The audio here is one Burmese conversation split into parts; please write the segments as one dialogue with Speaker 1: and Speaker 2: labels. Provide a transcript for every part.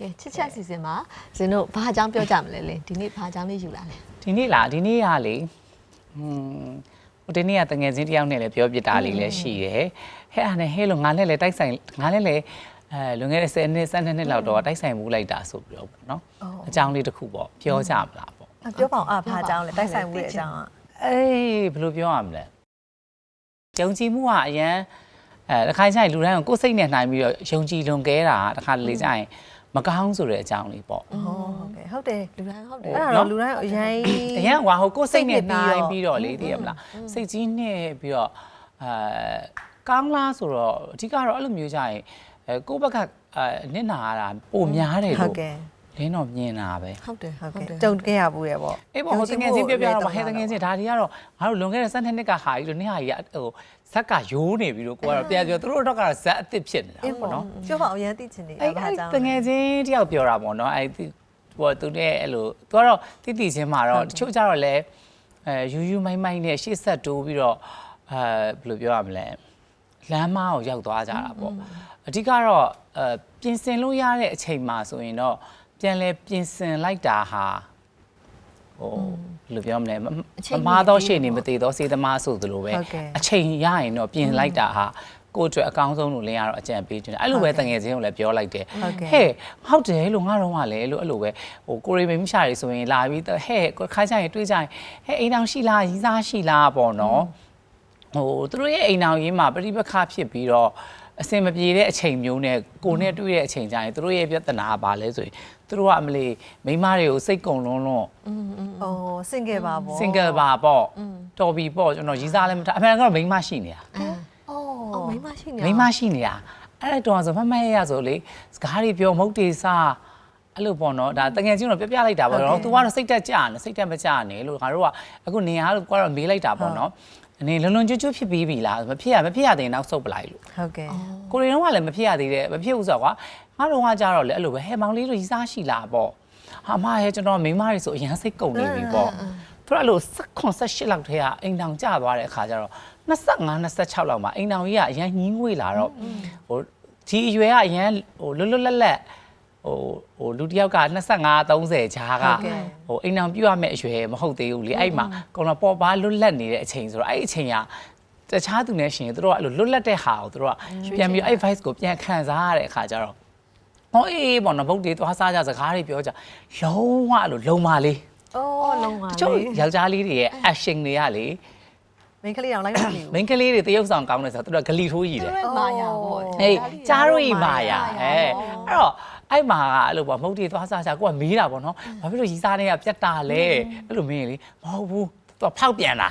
Speaker 1: ကဲချစ်ချက်စီစဉ်မှာဇင်တို့ဘာအကြောင်းပြောကြမလဲလေဒီနေ့ဘာအကြောင်းလေးယူလာလဲ
Speaker 2: ဒီနေ့လားဒီနေ့ကလေဟွန်းဟိုဒီနေ့ကတငယ်ချင်းတယောက်နဲ့လည်းပြောပြတာလေးလည်းရှိတယ်ဟဲ့အားနဲ့ဟဲလို့ငါနဲ့လည်းတိုက်ဆိုင်ငါနဲ့လည်းအဲလွန်ခဲ့တဲ့10နှစ်12နှစ်လောက်တော့တိုက်ဆိုင်မှုလိုက်တာဆိုပြီးတော့ပေါ့နော်အကြောင်းလေးတစ်ခုပေါ့ပြောကြမလားပေါ့
Speaker 3: အပြောပါအောင်အဖာအကြောင်းလေတိုက်ဆိုင်မှုရဲ့အကြောင်းอ่ะ
Speaker 2: အေးဘယ်လိုပြောရမလဲယုံကြည်မှုကအရန်အဲတစ်ခါကျရင်လူတိုင်းကိုကိုယ်စိတ်နဲ့နှိုင်းပြီးတော့ယုံကြည်လွန်ကဲတာတစ်ခါလေကျရင် မကောင်းဆိုတဲ့အကြောင်းလေးပေါ့
Speaker 3: ဟောဟုတ်ကဲ့ဟုတ်တယ်
Speaker 1: လူတိုင်းဟုတ်တယ်
Speaker 3: အဲ့ဒါတော့လူတိုင်းအရင်
Speaker 2: အရင်ကဟိုကိုယ်စိတ်နဲ့နှို
Speaker 3: စိတ်နဲ့
Speaker 2: င်း
Speaker 3: ပြီး
Speaker 2: ပြီး
Speaker 3: တော့
Speaker 2: တော့လေသိရမလားစိတ်ကြီးနဲ့ပြီးတော့အဲကောင်းလားဆိုတော့အဓိကတော့အဲ့လိုမျိုးကြရင်အဲကိုယ့်ဘက်ကအဲနစ်နာရတာပိုများတယ်
Speaker 3: ဟုတ်
Speaker 2: လို့
Speaker 3: ကဲ့
Speaker 2: လင်းတော့မြင်တာပဲ
Speaker 1: ဟုတ်တယ်
Speaker 3: ဟုတ်ကဲ့ကြုံခဲ့ရဘူးရပေါ့
Speaker 2: အေးပေါ့ဟိုတငယ်ချင်းပြောပြတော့မဟဲတငယ်ချင်းဒါတွေကတော့ငါတို့လွန်ခဲ့တဲ့7နှစ်ကဟာကြီးလို့နေ့ဟာကြီးကဟိုဇက်ကရိုးနေပြီလို့ကိုကတော့ပြန်ပြောသူတို့တော့ကတော့ဇက်အစ်စ်ဖြစ်နေတာ
Speaker 3: အေး
Speaker 2: ပေါ့
Speaker 3: ပေါ့
Speaker 2: နော်
Speaker 3: ပြောပါအောင်ရန်သိချင်နေ
Speaker 2: အဲ့
Speaker 3: အဖာ
Speaker 2: အဲ့
Speaker 3: အကြောင်း
Speaker 2: တငယ်ချင်းတယောက်ပြောတာပေါ့နော်အဲ့ဒီဟိုသူနဲ့အဲ့လိုသူကတော့တိတိချင်းမှာတော့တချို့ကြတော့လဲအဲယူယူမိုင်းမိုင်းနဲ့ရှေ့ဆက်တိုးပြီးတော့အဲဘယ်လိုပြောရမလဲလမ်းမကိုရောက်သွားကြတာပေါ့အဓိကတော့အဲပြင်ဆင်လို့ရတဲ့အချိန်မှာဆိုရင်တော့ ပြန်လဲပြင်ဆင်လိုက်တာဟာဟိုဘယ်လိုပြောမလဲမမမားတော့ရှေ့နေမသေးတော့စေသမားဆိုသလိုပဲအချိန်ရရင်တော့ပြင်လိုက်တာဟာကိုယ့်အတွက်အကောင်းဆုံးလို့လင်းရတော့အကြံပေးခြင်းအဲ့လိုပဲတငယ်ချင်းကိုလည်းပြောလိုက်တယ်
Speaker 3: ဟုတ်ကဲ့
Speaker 2: ဟဲ့ဟုတ်တယ်လို့ငါတော့ကလည်းလို့အဲ့လိုပဲဟိုကိုရီမိမရှာတွေဆိုရင်လာပြီးတော့ဟဲ့ခါကြရင်တွေးကြရင်ဟဲ့အိမ်တောင်ရှိလားရီးစားရှိလားပေါ့နော်ဟိုသူတို့ရဲ့အိမ်တောင်ရင်းမှာပြိပခဖြစ်ပြီးတော့ အစင်မပြေတဲ့အချိန်မျိုးနဲ့ကိုနဲ့တွေ့တဲ့အချိန်ကျရင်သူတို့ရဲ့ပြဿနာကဘာလဲဆိုရင်သူတို့ကအမလီမိန်းမတွေကိုစိတ်ကုံလုံးလုံး
Speaker 3: အော်စင်ခဲ့ပါပေါ့
Speaker 2: single ပါပေါ့တော်ပြီပေါ့ကျွန်တော်ရီးစားလည်းမထားအမှန်ကတော့မိန်းမရှိနေတာ
Speaker 1: အော်မိမရှိနေ
Speaker 2: မိန်းမရှိနေတာအဲ့တော့ဆိုမမရရဆိုလေစကားတွေပြောမုတ်တေစားအဲ့လိုပေါ့နော်ဒါတကယ်ချင်းတော့ပြပြလိုက်တာပေါ့နော် तू ကတော့စိတ်တက်ကြနေစိတ်တက်မကြနေလို့ငါတို့ကအခုနေရလို့ကိုကတော့မေးလိုက်တာပေါ့နော် အနေလွန်လွန်ကျွတ်ကျွတ်ဖြစ်ပြီးပြီလားမဖြစ်ရမဖြစ်ရသေးရင်နောက်ဆုတ်ပလိုက်လို့
Speaker 3: ဟုတ်ကဲ့
Speaker 2: ကိုရီတော့ကလည်းမဖြစ်ရသေးတယ်မဖြစ်ဘူးဆိုတော့ကွာငါတို့ကကြတော့လေအဲ့လိုပဲဟဲမောင်လေးတို့ရီစားရှိလားပေါ့ဟာမဟဲကျွန်တော်မိန်းမတွေဆိုအရန်စိတ်ကုန်နေပြီပေါ့သူကအဲ့လို16 18လောက်ထဲကအိမ်တောင်ကျသွားတဲ့အခါကျတော့25 26လောက်မှာအိမ်တောင်ကြီးကအရန်ညင်းငွေလာတော့ဟိုဒီအရွယ်ကအရန်ဟိုလွတ်လွတ်လပ်လပ် ဟိုဟိုလူတစ်ယောက်က25 30ဂျားကဟိုအိမ်တောင်ပြရမယ့်အရွယ်မဟုတ်သေးဘူးလေအဲ့မှာကောင်တော့ပေါ်ပါလွတ်လပ်နေတဲ့အချိန်ဆိုတော့အဲ့အချိန်ကတခြားသူနဲ့ရှင်သူတို့ကအဲ့လိုလွတ်လပ်တဲ့ဟာကိုသူတို့ကပြန်ပြီးအဲ့ advice ကိုပြန်ခံစားရတဲ့အခါကျတော့ဟောအေးပေါ့နော်ဗုဒ္ဓေသွားစားကြစကားတွေပြောကြလုံးဝအဲ့လိုလုံမာလေး
Speaker 3: အော်လုံးဝ
Speaker 2: တချို့ယောက်ျားလေးတွေရဲ့ action တွေကလေ
Speaker 3: မင်းကလေးအောင်လိုက်မနေဘူး
Speaker 2: မိန်းကလေးတွေတရုပ်ဆောင်ကောင်းတယ်ဆိုတော့သူတို့ကဂလီထိုးကြီး
Speaker 1: သူ
Speaker 2: တယ်
Speaker 1: တို့ရဲ့မာယာပေါ့
Speaker 2: ဟေးကြားတို့ဤမာယာအဲအဲ့တော့ အဲ့မှာကအဲ့လိုပေါ့မုတ်တီသွားစားချာကိုကမေးတာပေါ့နော်ဘာဖြစ်လို့ရီစားတွေကပြတ်တာလဲအဲ့လိုမင်းလေမဟုတ်ဘူးသူကဖောက်ပြန်တာ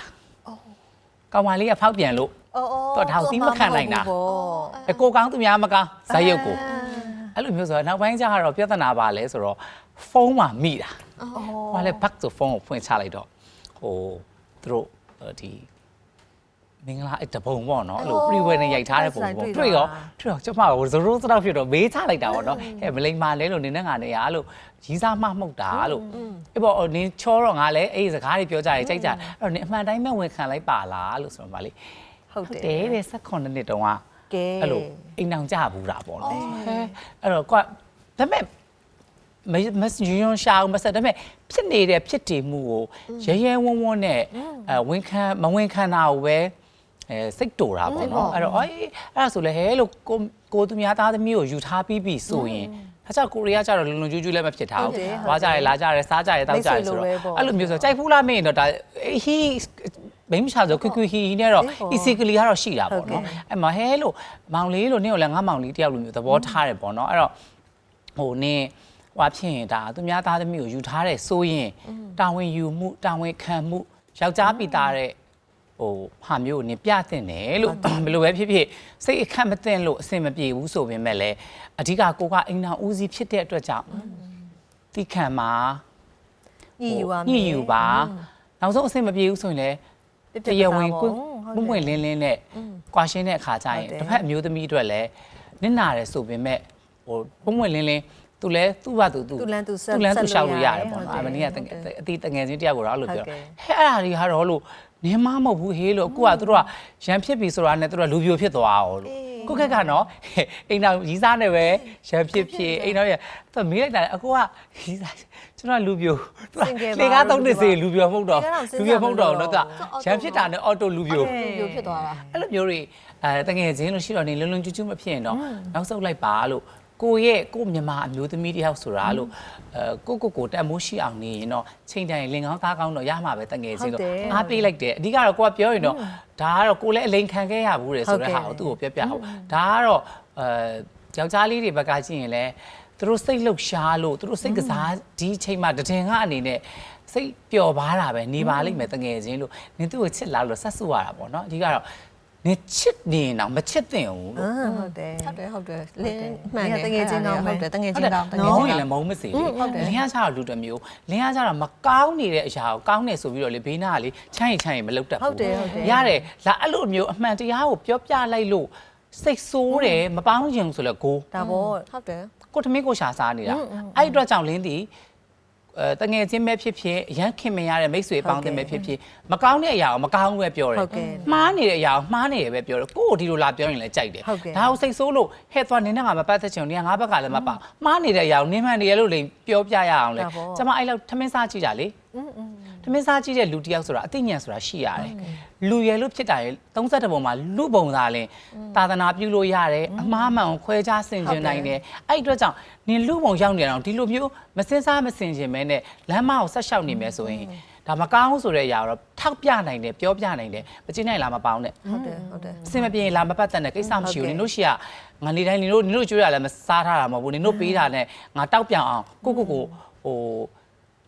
Speaker 2: ကောင်မလေးကဖောက်ပြန်လို့
Speaker 3: အော်အော်
Speaker 2: တော့ဒါကိုသီးမခံနိုင်တာ
Speaker 3: ပေါ့
Speaker 2: အကိုကောင်းသူများမကောင်းဇာတ်ရုပ်ကိုအဲ့လိုမျိုးဆိုတော့နောက်ပိုင်းကျတော့ပြဿနာပါလဲဆိုတော့ဖုန်းမှာမိတာဟိုကလည်း back to phone ကိုဖွင့်ချလိုက်တော့ဟိုသူတို့ဒီ မင်္ဂလာအတပုံပေါ့နော်အဲ့လို pre-wedding နဲ့ရိုက်ထားတဲ့ပုံပေါ့တွေ့ရောတွေ့ရောကျမကဇရိုးစတော့ဖြစ်တော့မေးချလိုက်တာပေါ့နော်ဟဲ့မလိမ္မာလဲလို့နင်းနဲ့ငါနဲ့ရလို့ရီးစားမှမှုတ်တာလို့အဲ့ပေါ့နင်းချောတော့ငါလည်းအဲ့ဒီစကားတွေပြောကြတယ်ကြိုက်ကြတယ်အဲ့တော့နင်းအမှန်တိုင်းပဲဝန်ခံလိုက်ပါလားလို့ဆိုတော့ဗာလေ
Speaker 3: ဟုတ်
Speaker 2: ဟုတ်
Speaker 3: တ
Speaker 2: တယ်ယ်တဲ့16နှစ်တုန်းက
Speaker 3: ကဲ
Speaker 2: အဲ့လိုအိမ်အောင်ကြဘူးတာပေါ့လေဟဲအဲ့တော့ကွာဒါပေမဲ့မမစယူယွန်ရှာအောင်မဆက်ဒါပေမဲ့ဖြစ်နေတဲ့ဖြစ်တည်မှုကိုရဲရဲဝုံဝုံနဲ့အဲဝန်ခံမဝန်ခံတာကိုပဲ အဲစိတ်တူတာပေါ့နော်အဲ့တော့အေးအဲ့ဒါဆိုလေဟဲလို့ကိုကိုသူများသားသမီးကိုယူထားပြီးပြီဆိုရင်ဒါကြောင့်ကိုရီးယားကျတော့လုံလုံကျူးကျူးလည်းမဖြစ်ထားဘူး။သွားကြရလာကြရစားကြရတောက်ကြရဆိုတော့အဲ့လိုမျိုးဆိုကြိုက်ဖူးလားမင်းတော့ဒါဟီမိမရှာဆိုခွခွဟီဟီနဲ့တော့ easily ကတော့ရှိတာပေါ့နော်။အဲ့မှာဟဲလို့မောင်လေးလို့နင့်ကိုလည်းငါမောင်လေးတယောက်လိုမျိုးသဘောထားတယ်ပေါ့နော်။အဲ့တော့ဟိုနင်းဟွာဖြစ်ရင်ဒါသူများသားသမီးကိုယူထားတယ်ဆိုရင်တာဝန်ယူမှုတာဝန်ခံမှုယောက်ျားပိသားတဲ့ ဟိုဟာမျိုးကိုနင်ပြတင်တယ်လို့ဘယ်လိုပဲဖြစ်ဖြစ်စိတ်အခက်မသိလို့အဆင်မပြေဘူးဆိုပေမဲ့လည်းအဓိကကိုကအိမ်နာဦးစီးဖြစ်တဲ့အတွက်ကြောင့်တိခံမှာ
Speaker 3: ညှိယူပါမယ်
Speaker 2: ညှိယူပါနောက်ဆုံးအဆင်မပြေဘူးဆိုရင်လည်း
Speaker 3: ပြ
Speaker 2: တ
Speaker 3: ပြ
Speaker 2: ရ
Speaker 3: ပါ
Speaker 2: ဝင်
Speaker 3: ပေါ့
Speaker 2: ကိုပွင့်ပွင့်လင်းလင်းနဲ့ကွာရှင်းတဲ့အခါကျရင်
Speaker 3: ဟုတ်တယ်
Speaker 2: တစ်ဖက်အမျိုးသမီးအတွက်လည်းနစ်နာတယ်ဆိုပေမဲ့ဟိုပွင့်ပွင့်လင်းလင်းသူလည်းသူ့ဘာသူသူ
Speaker 3: သူ့လမ်းသူဆက်
Speaker 2: သူလမ်းသူ
Speaker 3: ဆက်
Speaker 2: ရှောက်
Speaker 3: လို့
Speaker 2: လို့
Speaker 3: ရ
Speaker 2: ရတယ်
Speaker 3: တယ်
Speaker 2: ပေါ့
Speaker 3: ဟုတ်
Speaker 2: နော်
Speaker 3: တယ်
Speaker 2: အမနီးက
Speaker 3: ဟုတ်တယ်
Speaker 2: အတီးတငယ်ချင်းတယောက်ကိုတော့အဲ့လိုပြော
Speaker 3: ဟုတ်ကဲ့
Speaker 2: ဟဲ့အဲ့ဒါတွေကတော့လို့ နင်းမမဟုတ်ဘူးဟေးလို့အခုကသူတို့ကရန်ဖြစ်ပြီဆိုတာနဲ့သူတို့ကလူပြိုဖြစ်သွားအောင်လို့ကိုခက်ကနော်အိမ်တော်ရီးစားနဲ့ပဲရံဖြစ်ဖြစ်အိမ်တော်ရသူမေးလိုက်တာအကိုကရီးစားကျွန်တော်လူပြိုသူကလေကားသုံးနေစေလူပြိုမဟုတ်တော့လူပြိုမဟုတ်တော့နော်သူကရံဖြစ်တာနဲ့အော်တိုလူပြို
Speaker 1: ပြိုဖြစ်သွားတာ
Speaker 2: အဲ့လိုမျိုးတွေအဲတငယ်ချင်းလို့ရှိတော့နေလွန်းလွန်းကျူးကျူးမဖြစ်ရင်တော့နောက်ဆုတ်လိုက်ပါလို့ ကိုရဲ့ကိုမြန်မာအမျိုးသမီးတယောက်ဆိုတာလို့အဲကိုကိုကိုတက်မိုးရှိအောင်နေရင်တော့ချိန်တိုင်းလင်ကောင်းသားကောင်းတော့ရမှာပဲတငယ်ချင်းလို့အားပေးလိုက်တယ်အဓိကတော့ကိုကပြောရင်တော့ဒါကတော့ကိုလည်းအလိန်ခံခဲ့ရဘူးတယ်ဆိုတဲ့ဟာကိုသူ့ကိုပြောပြအောင်ဒါကတော့အဲယောက်ျားလေးတွေဘက်ကကြည့်ရင်လည်းသူတို့စိတ်လှုပ်ရှားလို့သူတို့စိတ်ကစားဒီအချိန်မှာတည်ငါအနေနဲ့စိတ်ပျော်ပါတာပဲနေပါလိမ့်မယ်တငယ်ချင်းလို့နင်သူ့ကိုချစ်လာလို့ဆက်ဆူရတာပေါ့နော်အဓိကတော့ နေချစ်နေတော့မချစ်သင့်ဘူးလို့
Speaker 3: အာဟုတ်တယ်
Speaker 1: ဟုတ်တယ်ဟုတ်တယ်လင်း
Speaker 3: ဟုတ်တယ်
Speaker 1: မှန်တယ်
Speaker 3: တကယ်ချင်းကောင်းပဲ
Speaker 1: ဟုတ်တယ်တငယ်
Speaker 2: ဟုတ်
Speaker 1: ချင်း
Speaker 2: တယ်
Speaker 1: ကောင်းတငယ်
Speaker 2: မောင်း
Speaker 1: ချင်း
Speaker 2: ရင်
Speaker 1: ကောင်း
Speaker 2: လည်းမုန်းမစေလေ
Speaker 1: ဟုတ်တယ်
Speaker 2: လင်းရကြတော့လူတစ်မျိုးလင်းရကြတော့မကောင်းနေတဲ့အရာကိုကောင်းနေဆိုပြီးတော့လေဘေးနာကလေချမ်းရင်ချမ်းရင်မလုပ်တတ်
Speaker 3: ဟုတ်
Speaker 2: ဘူး
Speaker 3: တယ်ဟုတ်တယ်
Speaker 2: ရတယ်လာအဲ့လိုမျိုးအမှန်တရားကိုပြောပြလိုက်လို့စိတ်ဆိုးတယ်မပေါင်းချင်ဘူးဆိုလဲကို
Speaker 3: ဒါပေါ့
Speaker 1: ဟုတ်တယ်
Speaker 2: ကိုထမင်းကိုရှာစားနေတာအဲ့ဒီအတွက်ကြောင့်လင်းသည် အဲတငယ်ချင်းပဲဖြစ်ဖြစ်ရမ်းခင်မရတဲ့မိတ်ဆွေပေါင်းတင်ပဲဖြစ်ဖြစ်မကောင်းတဲ့အရာကိုမကောင်းဘူးပဲပြောတယ်
Speaker 3: ဟုတ်ကဲ့
Speaker 2: မှားနေတဲ့အရာကိုမှားနေတယ်ပဲပြောတယ်ကိုယ့်ကိုဒီလိုလာပြောရင်လည်းကြိုက်တယ်
Speaker 3: ဟုတ်ကဲ့
Speaker 2: ဒါကိုစိတ်ဆိုးလို့ဟဲ့သွားနင်းနဲ့ငါမပတ်သက်ချင်ဘူးနင်ကငါဘက်ကလည်းမပါမှားနေတဲ့အရာကိုနင်းမှန်နေရလို့လေပြောပြရအောင်လေ
Speaker 3: ဒါပေါ့
Speaker 2: ကျမအဲ့လောက်ထမင်းစားကြည့်ကြလေ ထမင်းစားကြည့်တဲ့လူတစ်ယောက်ဆိုတာအသိဉာဏ်ဆိုတာရှိရတယ်လူရယ်လို့ဖြစ်တာရယ်31ပုံမှာလူပုံသားလဲသာသနာပြုလို့ရတယ်အမားမှန်ကိုခွဲခြားဆင်ခြင်နိုင်တယ်အဲ့ဒီအတွက်ကြောင့်နင်လူပုံရောက်နေတော့ဒီလိုမျိုးမစင်စားမစင်ခြင်မဲနဲ့လမ်းမကိုဆက်လျှောက်နေမယ်ဆိုရင်ဒါမကောင်းဘူးဆိုတဲ့အရာတော့ထောက်ပြနိုင်တယ်ပြောပြနိုင်တယ်မကျင်းနိုင်လားမပေါင်းနဲ့
Speaker 1: ဟုတ်တယ်ဟုတ်တယ်
Speaker 2: အစင်မပြေရင်လာမပတ်သက်တဲ့ကိစ္စမရှိ
Speaker 3: ဟုတ်
Speaker 2: ဘူး
Speaker 3: ကဲ့
Speaker 2: နင်တို့ရှိကငါနေတိုင်းနင်တို့နင်တို့ကျွေးရလည်းမစားထားတာမဟုတ်ဘူးနင်တို့ပေးတာနဲ့ငါတောက်ပြောင်အောင်ကိုကိုကိုဟို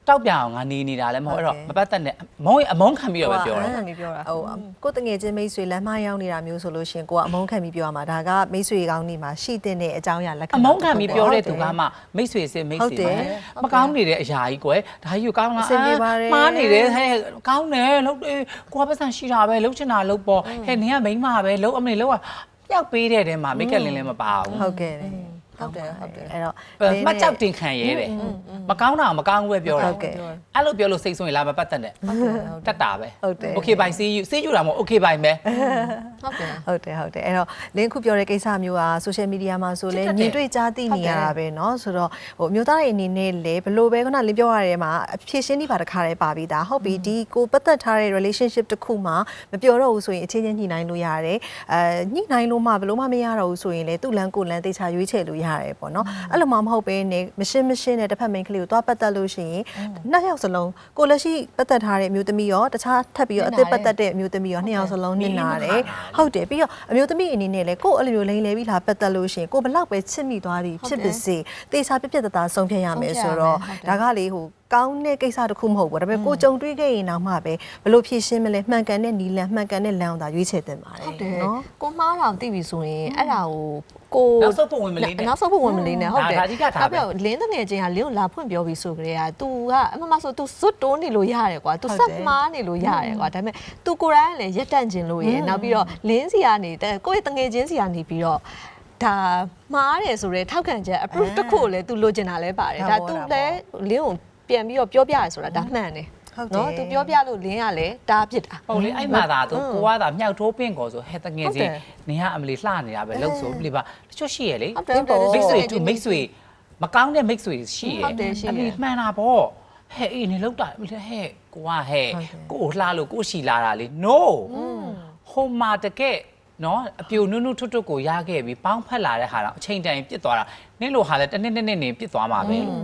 Speaker 2: တောက်ပြောင်အောင်ငါနေနေတာလည်းမဟုတ်အဲ့တော့မပတ်သက်နဲ့မုန်းရင်အမုန်းခံပြီးတော့ပဲပြော
Speaker 3: ဟို
Speaker 2: တာ
Speaker 3: က
Speaker 1: ခံပြီးပြောတာ
Speaker 3: ဟိုကိုတငယ်ချင်းမိတ်ဆွေလမ်းမရောက်နေတာမျိုးဆိုလို့ရှရင်ကိုကအမုန်းခံပြီးပြောရမှာဒါကမိတ်ဆွေကောင်းနေမှာရှိတဲ့အကြောင်းအရာလက္ခဏာ
Speaker 2: အမုန်းခံပြီးပြောတဲ့သူကမှမိတ်ဆွေစင်မိတ်
Speaker 3: ဟုတ်
Speaker 2: ဆွေ
Speaker 3: တယ်
Speaker 2: မကောင်းနေတဲ့အရာကြီးကွယ်ဒါကြီးကိုကောင်းလား
Speaker 3: အဆင်ပြေပါတယ်
Speaker 2: မှားနေတယ်ဟဲ့ကောင်းတယ်လို့ကိုကပတ်စံရှိတာပဲလှုပ်ချင်တာလှုပ်ပေါ့ဟဲ့နင်ကမိန်းမပဲလှုပ်အမလေးလှုပ်อ่ะပျောက်ပေးတဲ့တဲမှာမိတ်ကလင်းလည်းမပါဘူး
Speaker 3: ဟုတ်ကဲ့
Speaker 1: ဟုတ်တယ်ဟုတ်တယ်
Speaker 3: အဲ့တော့
Speaker 2: မှတ်ကြောက်တင်ခံရဲတယ်မကောင်းတာမကောင်းဘူးပဲပြောတာ
Speaker 3: ဟုတ်ကဲ့
Speaker 2: အဲ့လိုပြောလို့စိတ်ဆိုးရင်လာမပတ်သက်နဲ့တတ်တာပဲ
Speaker 3: ဟုတ်တယ်
Speaker 2: Okay bye see you see you တာမဟုတ် Okay bye ပဲ
Speaker 1: ဟုတ်တယ်
Speaker 3: ဟုတ်တယ်ဟုတ်တယ်အဲ့တော့လင်းခုပြောတဲ့ကိစ္စမျိုးက social media မှာဆိုလဲ
Speaker 2: ဖြစ်တတ်တယ်
Speaker 3: မြင်တွေ့ကြားသိနေရတာပဲเนาะဆိုတော့ဟိုအမျိုးသားတွေအနေနဲ့လည်းဘလို့ပဲခုနလင်းပြောရတဲ့မှာအဖြည့်ရှင်းနေပါတခါတည်းပါပြီးသားဟုတ်ပြီဒီကိုပတ်သက်ထားတဲ့ relationship တစ်ခုမှာမပြောတော့ဘူးဆိုရင်အချင်းချင်းညှိနှိုင်းလို့ရတယ်အဲညှိနှိုင်းလို့မှဘလို့မှမရတော့ဘူးဆိုရင်လေသူ့လမ်းကိုယ်လမ်းသိချရွေးချယ်လို့ရ ရတယ်ပေါ့နော်အဲ့လိုမှမဟုတ်ပဲနေမရှင်းမရှင်းနဲ့တစ်ဖက်မိန်းကလေးကိုသွားပတ်သက်လို့ရှိရင်နှစ်ယောက်စလုံးကိုလက်ရှိပတ်သက်ထားတဲ့အမျိုးသမီးရောတခြားထပ်ပြီးတော့အသစ်ပတ်သက်တဲ့အမျိုးသမီးရောနှစ်ယောက်စလုံးနစ်နာတယ်ဟုတ်တယ်ပြီးတော့အမျိုးသမီးအနေနဲ့လည်းကိုအဲ့လိုမျိုးလိန်လဲပြီးလာပတ်သက်လို့ရှိရင်ကိုဘလောက်ပဲချစ်မိသွားသည်ဖြစ်ပါစေတေချာပြပြတသားဆုံးဖြတ်ရမယ်ဆိုတော့ဒါကလေဟို ကောင်းတဲ့ကိစ္စတစ်ခုမဟုတ်ဘူးဒါပေမဲ့ကိုကြုံတွေ့ခဲ့ရင်တော့မှပဲဘလို့ဖြည့်ရှင်းမလဲမှန်ကန်တဲ့နီလန်မှန်ကန်တဲ့လမ်းအောင်သာရွေးချယ်တင်ပါတယ်
Speaker 1: ဟုတ်တယ်
Speaker 3: နော်
Speaker 1: ကိုမှားတာသိပြီဆိုရင်အဲ့ဒါကိုကို
Speaker 2: နောက်ဆုံးပုံဝင်မလေးနဲ့
Speaker 1: နောက်ဆုံးပုံဝင်မလေးနဲ့ဟုတ်တယ်
Speaker 2: ဒါဒါအဓိကထားပဲ
Speaker 1: ပြောလင်းတငယ်ချင်းကလင်းကိုလာဖွင့်ပြောပြီးဆိုကြတဲ့က तू ကအမမဆို तू စွတ်တိုးနေလို့ရတယ်ကွာ तू
Speaker 3: ဟုတ်
Speaker 1: ဆက်
Speaker 3: တယ်
Speaker 1: မားနေလို့ရတယ်ကွာဒါပေမဲ့ तू ကိုယ်တိုင်ကလည်းရက်တန့်ခြင်းလို့ရယ်နောက်ပြီးတော့လင်းစီကနေတဲ့ကိုယ့်ရဲ့တငယ်ချင်းစီကနေပြီးတော့ဒါမှားတယ်ဆိုတော့ထောက်ခံချက် approve တစ်ခုကိုလည်း तू လိုချင်တာလဲပါတယ်ဒါ तू လည်းလင်းကို ပြန်ပြီးတော့ပြောပြရဆိုတာဒါမှန်တယ်
Speaker 3: ဟုတ်တယ်
Speaker 1: နော် तू ပြောပြလို့လင်းကလည်းတားဖြစ်တာ
Speaker 2: ဟုတ်လေအဲ့မှာသာသူကိုကသာမြောက်ထိုးပင့်ကောဆိုဟဲ့တငယ်
Speaker 1: ဟုတ်တ
Speaker 2: ချင်း
Speaker 1: ယ်
Speaker 2: နင်ကအမလီလှနေတာပဲလို့ဆိုပြပါတချို့ရှိရလေ
Speaker 1: ဟုတ်တယ်ဟုတ်တယ်
Speaker 2: မိတ်ဆွေတူမိတ်ဆွေမကောင်းတဲ့မိတ်ဆွေရှိရ
Speaker 1: ဟုတ်တယ်ရှိတယ်
Speaker 2: အမလီမှန်တာပေါ့ဟဲ့အေးနေလောက်တာဟဲ့ကိုကဟဲ့ကိုလှလို့ကိုရှိလာတာလေ no ဟိုမှာတကယ်နော်အပြိုနုနုထွတ်ထွတ်ကိုရခဲ့ပြီးပေါင်းဖက်လာတဲ့ဟာတော့အချိန်တိုင်ပြစ်သွားတာနင့်လိုဟာလဲတစ်နှစ်နှစ်နှစ်နေပြစ်သွားမှာပဲလို့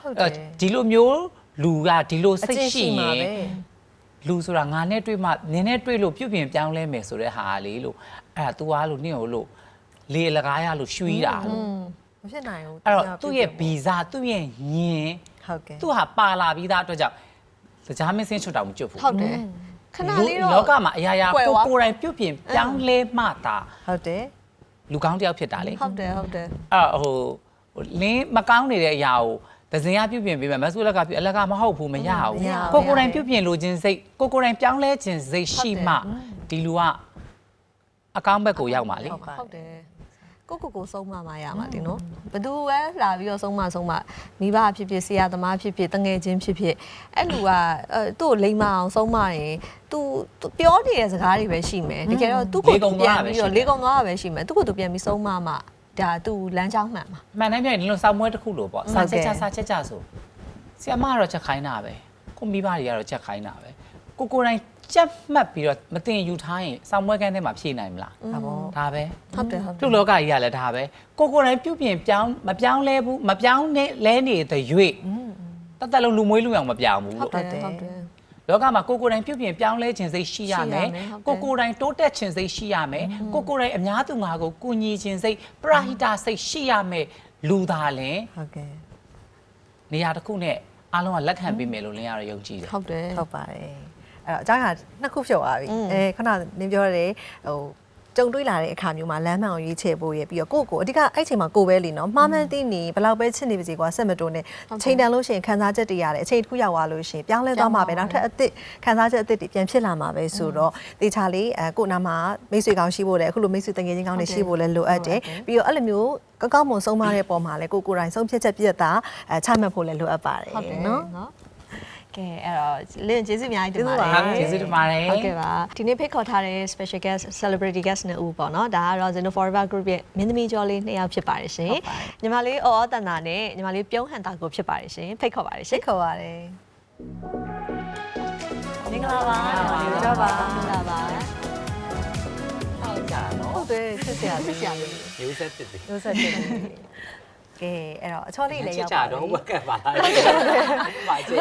Speaker 3: ဟုတ်တ
Speaker 2: အဲ့
Speaker 3: ယ်
Speaker 2: ဒီလိုမျိုးလူကဒီလို
Speaker 3: အ
Speaker 2: စိတ်
Speaker 3: ချင်း
Speaker 2: ရှိ
Speaker 3: ရှိ
Speaker 2: ရ
Speaker 3: မှာ
Speaker 2: င်
Speaker 3: ပဲ
Speaker 2: လူဆိုတာငါနဲ့တွေ့မှနင်းနဲ့တွေ့လို့ပြုတ်ပြင်ပြောင်းလဲမယ်ဆိုတဲ့ဟာလေလို့အဲ့ဒါ तू အားလို့နင့်ကိုလို့လေလကားရလို့ရွှီးတာလို့
Speaker 3: မဖြစ်နိုင်ဘူး
Speaker 2: အဲ့တော့သူ့ရဲ့ဗီဇသူ့ရဲ့ညင်
Speaker 3: ဟုတ်ကဲ့
Speaker 2: သူ့ဟာပါလာပြီးသားအတွက်ကြောင့်ကြားမင်းစင်းချွတ်တောင်မကျွတ်ဘူး
Speaker 1: ဟုတ်တယ်ခဏလေးတော့
Speaker 2: လောကမှာအရာရာ
Speaker 1: ကွယ်
Speaker 2: ကို
Speaker 1: သွား
Speaker 2: ကိုယ်တိုင်ပြုတ်ပြင်ပြောင်းလဲမှသာ
Speaker 3: ဟုတ်တယ်
Speaker 2: လူကောင်းတစ်ယောက်ဖြစ်တာလေ
Speaker 1: ဟုတ်တယ်ဟုတ်တယ်
Speaker 2: အဲ့ဟိုဟိုလင်းမကောင်းနေတဲ့အရာကို ဒဇင်ရပြုတ်ပြင်ပေးမယ်မဆုလက်ကပြုတ်အလက်ကမဟုတ်ဘူးမရဘူး
Speaker 3: မရဘူး
Speaker 2: ကိုကိုယ်တိုင်ပြုတ်ပြင်လို့ခြင်းစိတ်ကိုကိုယ်တိုင်ပြောင်းလဲခြင်းစိတ်ရှိမှဒီလူကအကောင်းဘက်ကိုရောက်မှာလေ
Speaker 3: ဟုတ်ပါ
Speaker 1: ဟုတ်တယ်ကိုကိုကိုဆုံးမမရမှာဒီနော်ဘသူပဲလာပြီးတော့ဆုံးမဆုံးမမိဘဖြစ်ဖြစ်ဆရာသမားဖြစ်ဖြစ်တငယ်ချင်းဖြစ်ဖြစ်အဲ့လူကအဲသူ့ကိုလိမ္မာအောင်ဆုံးမရင် तू ပြောနေတဲ့စကားတွေပဲရှိမယ်တကယ်တော့သူ့ကိုသူပြန်ပြီးတော့လေးကုံသွားတာပဲရှိမယ်သူ့ကိုသူပြန်ပြီးဆုံးမမှ ဒါ तू လမ်းကြောင်းမှန်မှာ
Speaker 2: မှန်တိုင်းပြန်ဒီလိုစောင်းမွဲတစ်ခုလို့ပေါ့စာချက်ချစာချက်ချဆိုဆရာမကတော့ချက်ခိုင်းတာပဲကိုမိဘတွေကတော့ချက်ခိုင်းတာပဲကိုကိုယ်တိုင်ချက်မှတ်ပြီးတော့မတင်ယူထားရင်စောင်းမွဲကန်းထဲမှာဖြည့်နိုင်မလား
Speaker 3: ဒါပေါ့
Speaker 2: ဒါပဲ
Speaker 1: ဟုတ်တယ်ဟုတ်တ
Speaker 2: လူ
Speaker 1: ယ်
Speaker 2: လောကကြီးကလည်းဒါပဲကိုကိုယ်တိုင်ပြုတ်ပြင်ပြောင်းမပြောင်းလဲဘူးမပြောင်းနေလဲနေတဲ့ရွေ့တတ်တလုံးလူမွေးလူအောင်မပြောင်းဘူး
Speaker 1: ဟုတ်
Speaker 2: လို့
Speaker 1: တယ်ဟုတ်တယ်
Speaker 2: လောကမှာကိုကိုယ်တိုင်ပြုတ်ပြင်ပြောင်းလဲခြင်းစိတ်ရှိရမယ်
Speaker 1: ရှိရမယ်ဟုတ်တယ်
Speaker 2: ကိုကိုယ်တိုင်တိုးတက်ခြင်းစိတ်ရှိရမယ်ကိုကိုယ်တိုင်အများသူငါကိုကူညီခြင်းစိတ်ပရဟိတစိတ်ရှိရမယ်လူသားလင်
Speaker 3: ဟုတ်ကဲ့
Speaker 2: နေရာတစ်ခုနဲ့အားလုံးကလက်ခံပေးမယ်လို့လင်းရတော့ယုံကြည်တယ်
Speaker 1: ဟုတ်တယ်
Speaker 3: ဟုတ်ပါတယ်အဲ့တော့အကြောင်းကနှစ်ခုဖြုတ်သွားပြီ
Speaker 1: อืม
Speaker 3: အဲခုနနင်းပြောရတယ်ဟို ကြုံတွေးလာတဲ့အခါမျိုးမှာလမ်းမှန်အောင်ရွေးချယ်ဖို့ရပြီးတော့ကိုယ့်ကိုယ်အဓိကအဲ့ချိန်မှာကိုယ်ပဲလीနော်မှားမှန်းသိနေဘယ်လောက်ပဲချစ်နေပါစေကွာဆက်မတိုးနဲ့ချိန်တန်လို့ရှိရင်ခံစားချက်တွေရတယ်အချိန်တစ်ခုရောက်သွားလို့ရှိရင်ပြောင်းလဲသွားမှာပဲနောက်ထပ်အသစ်ခံစားချက်အသစ်တွေပြန်ဖြစ်လာမှာပဲဆိုတော့တေချာလေးအဲကိုယ့်နာမှာမိတ်ဆွေကောင်းရှိဖို့လည်းအခုလိုမိတ်ဆွေတငယ်ချင်းကောင်းတွေရှိဖို့လည်းလိုအပ်တယ်ပြီးတော့အဲ့လိုမျိုးကောက်ကောက်မွန်ဆုံးမတဲ့ပုံမှာလည်းကိုယ်ကိုယ်တိုင်ဆုံးဖြတ်ချက်ပြည့်တာအဲချမှတ်ဖို့လည်းလိုအပ်ပါတယ်
Speaker 1: ဟုတ်တယ်
Speaker 3: နော်
Speaker 1: နော် ကဲအဲ့တော့လင်းကျေးဇူးအများကြီးတင်ပါတ
Speaker 3: ကျေးဇူးပါ
Speaker 1: ယ်
Speaker 2: ကျေးဇူးတင်ပါတယ်
Speaker 1: ဟုတ်ကဲ့ပါဒီနေ့ဖိတ်ခေါ်ထားတဲ့ special guest celebrity guest နှစ်ဦးပေါ့နော်ဒါက Rosino Forever Group ရဲ့မင်းသမီးကျော်လေးနှစ်ယောက်ဖြစ်ပါတယ်ရှင်ညီမလေးအော်အော်တန်တာနဲ့ညီမလေးပြုံးဟန်တာကိုဖြစ်ပါတယ်ရှင်ဖိတ်ခေါ်ပါတယ်ရှ
Speaker 3: ရှိ
Speaker 1: င်
Speaker 3: ခေါ်ပါတယ်
Speaker 1: မင်္ဂလာပါ
Speaker 3: မင်္ဂလာပါ
Speaker 1: မင်္ဂလာပါ
Speaker 2: ဟုတ်ကြနော်
Speaker 3: ဟုတ်တယ်ချစ်စရာ
Speaker 1: ဆရာလေး
Speaker 2: ရိုးဆက်တစ်တယ်
Speaker 3: လို့ဆက်တယ် ကဲအဲ့တော့အချောလေးလည်း
Speaker 2: ချစ်
Speaker 3: ရောက်
Speaker 2: ကြ
Speaker 3: ပါ
Speaker 2: တော့
Speaker 3: ပြီ
Speaker 2: ဘက်ကပါလားပါကျေး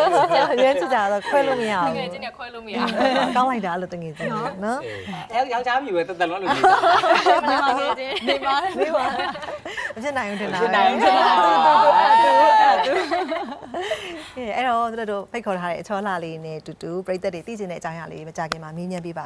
Speaker 3: ရဲချစ်ကြတော့ခွဲလို့မရဘူး
Speaker 4: ငယ်ချင်းနဲ့ခွဲလို့မရ
Speaker 3: ကောင်းလိုက်တာအဲ့လိုတငယ်ချင်းနော်
Speaker 2: အဲယောက်ျားမြူပဲတက်တက်လုံးလို့
Speaker 4: ဘူးညီမငယ်ချင်းနေပါ
Speaker 3: နေပါမဖြစ်နိုင်ဘူးတင်တာ
Speaker 2: ဖြစ်နိုင်ဖြစ်နိုင်
Speaker 3: တူတူအဲ့တူအဲ့တော့တို့တို့ဖိတ်ခေါ်ထားတဲ့အချောလာလေးနဲ့တူတူပြိသက်တွေသိချင်တဲ့အကြောင်းအရာလေးမကြခင်မှာမင်းညံပြပါမယ်